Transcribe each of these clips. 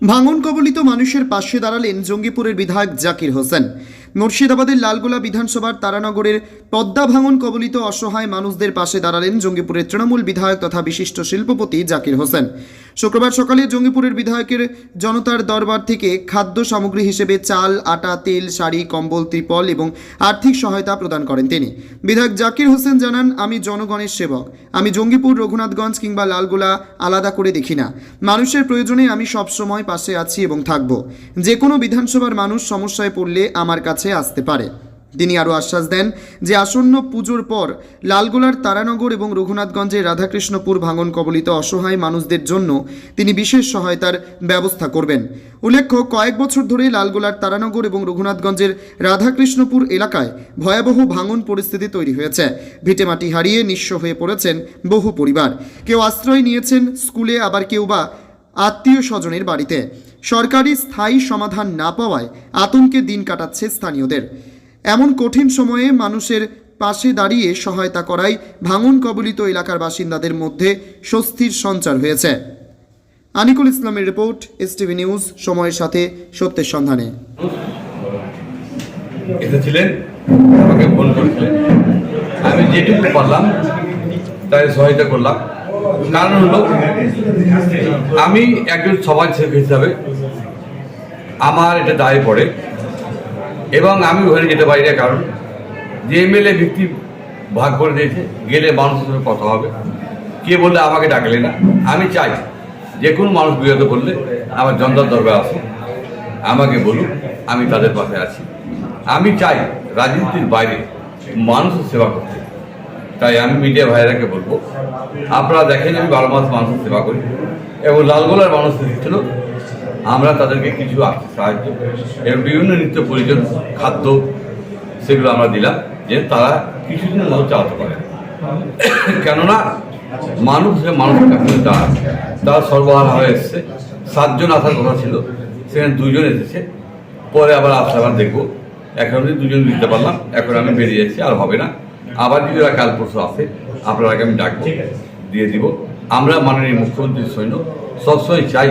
ভাঙন কবলিত মানুষের পাশে দাঁড়ালেন জঙ্গিপুরের বিধায়ক জাকির হোসেন। মুর্শিদাবাদের লালগোলা বিধানসভার তারানগরের পদ্মা ভাঙন কবলিত অসহায় মানুষদের পাশে দাঁড়ালেন জঙ্গিপুরের তৃণমূল বিধায়ক তথা বিশিষ্ট শিল্পপতি জাকির হোসেন। শুক্রবার সকালে জঙ্গিপুরের বিধায়কের জনতার দরবার থেকে খাদ্য সামগ্রী হিসেবে চাল, আটা, তেল, শাড়ি, কম্বল, ত্রিপল এবং আর্থিক সহায়তা প্রদান করেন তিনি। বিধায়ক জাকির হোসেন জানান, আমি জনগণের সেবক। আমি জঙ্গিপুর, রঘুনাথগঞ্জ কিংবা লালগোলা আলাদা করে দেখি না। মানুষের প্রয়োজনে আমি সবসময় পাশে আছি এবং থাকব। যে কোনো বিধানসভার মানুষ সমস্যায় পড়লে আমার কাছে আসতে পারে। তিনি আরও আশ্বাস দেন যে আসন্ন পুজোর পর লালগোলার তারানগর এবং রঘুনাথগঞ্জের রাধাকৃষ্ণপুর ভাঙন কবলিত অসহায় মানুষদের জন্য তিনি বিশেষ সহায়তার ব্যবস্থা করবেন। উল্লেখ্য, কয়েক বছর ধরে লালগোলার তারানগর এবং রঘুনাথগঞ্জের রাধাকৃষ্ণপুর এলাকায় ভয়াবহ ভাঙন পরিস্থিতি তৈরি হয়েছে। ভিটেমাটি হারিয়ে নিঃস্ব হয়ে পড়েছেন বহু পরিবার। কেউ আশ্রয় নিয়েছেন স্কুলে, আবার কেউ বা আত্মীয় স্বজনের বাড়িতে। সরকারি স্থায়ী সমাধান না পাওয়ায় আতঙ্কে দিন কাটাচ্ছে স্থানীয়দের। এমন কঠিন সময়ে মানুষের পাশে দাঁড়িয়ে সহায়তা করায় ভাঙন কবলিত এলাকার বাসিন্দাদের মধ্যে স্বস্তির সঞ্চার হয়েছে। আনিকুল ইসলামের রিপোর্ট এস টিভি নিউজ, সময়ের সাথে সত্যের সন্ধানে। এসেছিলেন, আমাকে ফোন করেছিলেন। আমি যেটুকু পারলাম, তাই সহায়তা করলাম। কারণ হলো, আমি একজন সমাজসেবক হিসাবে আমার এটা দায় পড়ে এবং আমি ওখানে যেতে পারি না, কারণ যে এমএলএ ভিত্তি ভাগ করে দিয়েছে, গেলে মানুষের সঙ্গে কথা হবে। কে বললে আমাকে ডাকলে না? আমি চাই যে কোনো মানুষ বিরত করলে আমার জনতার দরবার আসুন আমাকে বলুন আমি তাদের পাশে আছি। আমি চাই রাজনীতির বাইরে মানুষের সেবা করতে। তাই আমি মিডিয়া ভাইরাকে বলব, আপনারা দেখেন আমি বারো মাস মানুষের সেবা করি এবং লালগোলার মানুষ ছিল আমরা তাদেরকে কিছু আর্থিক সাহায্য এবং বিভিন্ন নিত্য প্রয়োজন খাদ্য সেগুলো আমরা দিলাম, যে তারা কিছুদিনের মতো চালাতে পারে। কেননা মানুষ মানুষের কাছে তারা তারা সর্বহারা হয়ে এসছে, সাতজন আসার কথা ছিল, সেখানে দুজন এসেছে, পরে আবার আসলে আবার দেখব, এখন দুজন দিতে পারলাম, এখন আমি বেরিয়ে যাচ্ছি, আর হবে না। আবার যদি ওরা কাল পরশু আসে আপনারাকে আমি ডাকবো দিয়ে দিব। আমরা মাননীয় মুখ্যমন্ত্রীর সৈন্য সবসময় চাই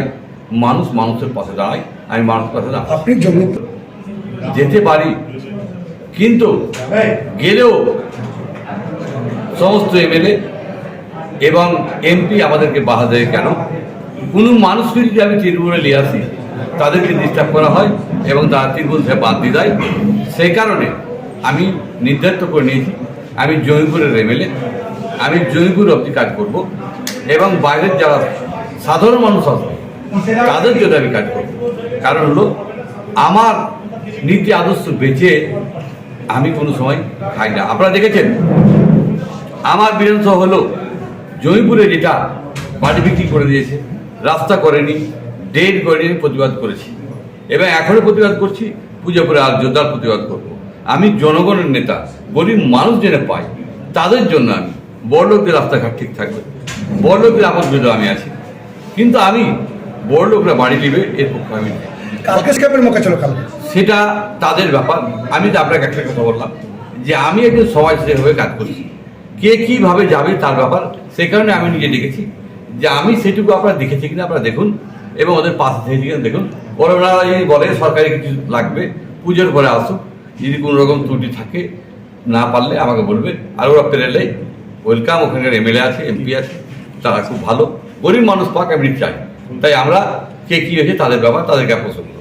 মানুষ মানুষের পাশে দাঁড়ায় আমি মানুষের পাশে দাঁড়াই। যেতে পারি কিন্তু গেলেও সমস্ত এমএলএ এবং এমপি আমাদেরকে বাধা দেয় কেন? কোনো মানুষকে যদি আমি তৃণমূলে নিয়ে আসি তাদেরকে ডিস্টার্ব করা হয় এবং তারা তৃণমূল থেকে বাদ দিয়ে দেয় সেই কারণে আমি নির্ধারিত করে নিয়েছি আমি জয়পুরের এমএলএ আমি জয়পুর অব্দি কাজ করব এবং বাইরের যারা সাধারণ মানুষ আছে, তাদের জন্য আমি কাজ করব। কারণ হলো আমার নীতি আদর্শ বেঁচে আমি কোনো সময় খাই না। আপনারা দেখেছেন, আমার বিধানসভা হলো জয়পুরে যেটা বাড়ি বিক্রি করে দিয়েছে, রাস্তা করেনি ডেট করেনি প্রতিবাদ করেছি। এবং এখনও প্রতিবাদ করছি পুজো করে আর জোরদার প্রতিবাদ করব। আমি জনগণের নেতা গরিব মানুষ যেন পাই তাদের জন্য আমি বড় লোকদের রাস্তাঘাট ঠিক থাকবে। বড় লোকদের আমার বিরুদ্ধে আমি আছি। কিন্তু আমি বড় লোকরা বাড়ি নেবে এর পক্ষে আমি সেটা তাদের ব্যাপার। আমি তো আপনাকে একটা কথা বললাম যে আমি একজন সমাজসেবী হয়ে কাজ করছি। কে কীভাবে যাবে তার ব্যাপার সেই কারণে আমি নিজে দেখেছি যে আমি সেটুকু আপনারা দেখেছি কিনা আপনারা দেখুন এবং ওদের পাশে থেকে দেখুন। ওরা যদি বলে সরকারি কিছু লাগবে পুজোর পরে আসুক। যদি কোনো রকম ত্রুটি থাকে, না পারলে আমাকে বলবে। আর ওরা পেরেলে ওয়েলকাম ওখানকার এমএলএ আছে এমপি আছে, তারা খুব ভালো। গরিব মানুষ পাক আমি চাই তাই আমরা কে কী হয়েছে, তাদের ব্যাপার তাদেরকে করি।